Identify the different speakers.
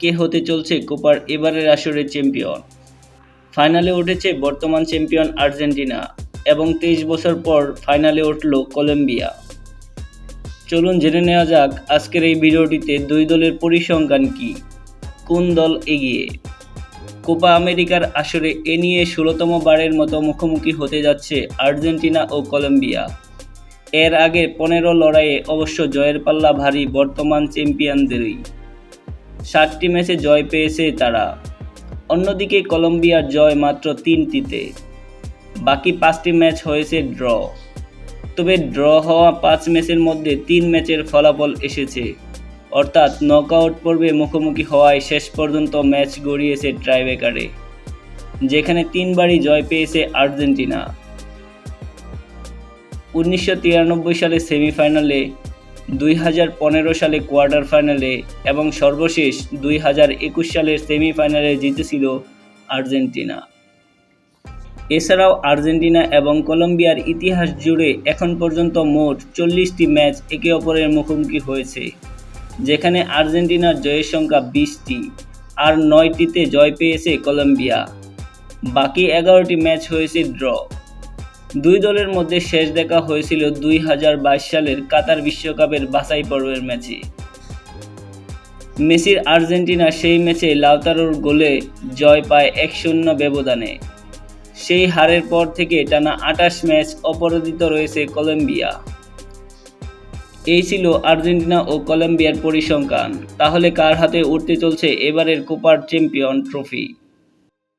Speaker 1: কে হতে চলছে কোপার এবারের আসরের চ্যাম্পিয়ন। ফাইনালে উঠেছে বর্তমান চ্যাম্পিয়ন আর্জেন্টিনা এবং তেইশ বছর পর ফাইনালে উঠল কলম্বিয়া। চলুন জেনে নেওয়া যাক আজকের এই ভিডিওটিতে দুই দলের পরিসংখ্যান কি, কোন দল এগিয়ে? কোপা আমেরিকার আসরে এ নিয়ে ষোলোতম বারের মতো মুখোমুখি হতে যাচ্ছে আর্জেন্টিনা ও কলম্বিয়া। এর আগে পনেরো লড়াইয়ে অবশ্য জয়ের পাল্লা ভারী বর্তমান চ্যাম্পিয়নদেরই। সাতটি ম্যাচে জয় পেয়েছে তারা। অন্যদিকে কলম্বিয়ার জয় মাত্র তিনটিতে। বাকি পাঁচটি ম্যাচ হয়েছে ড্র। তবে ড্র হওয়া পাঁচ ম্যাচের মধ্যে তিন ম্যাচের ফলাফল এসেছে। অর্থাৎ নকআউট পর্বে মুখোমুখি হওয়ায় শেষ পর্যন্ত ম্যাচ গড়িয়েছে ট্রাইবেকারে, যেখানে তিনবারই জয় পেয়েছে আর্জেন্টিনা। উনিশশো তিরানব্বই সালে সেমিফাইনালে দুই হাজার পনেরো সালে কোয়ার্টার ফাইনালে এবং সর্বশেষ দুই হাজার একুশ সালের সেমিফাইনালে জিতেছিল আর্জেন্টিনা। এছাড়াও আর্জেন্টিনা এবং কলম্বিয়ার ইতিহাস জুড়ে এখন পর্যন্ত মোট চল্লিশটি ম্যাচ একে অপরের মুখোমুখি হয়েছে, যেখানে আর্জেন্টিনার জয়ের সংখ্যা বিশটি আর নয়টিতে জয় পেয়েছে কলম্বিয়া। বাকি এগারোটি ম্যাচ হয়েছে ড্র। দুই দলের মধ্যে শেষ দেখা হয়েছিল দুই হাজার বাইশ সালের কাতার বিশ্বকাপের বাছাই পর্বের ম্যাচে মেসির আর্জেন্টিনা সেই ম্যাচে লাউতারোর গোলে জয় পায় এক শূন্য ব্যবধানে। সেই হারের পর থেকে টানা আটাশ ম্যাচ অপরাজিত রয়েছে কলম্বিয়া। এই ছিল আর্জেন্টিনা ও কলম্বিয়ার পরিসংখ্যান। তাহলে কার হাতে উঠতে চলছে এবারের কোপার চ্যাম্পিয়ন ট্রফি?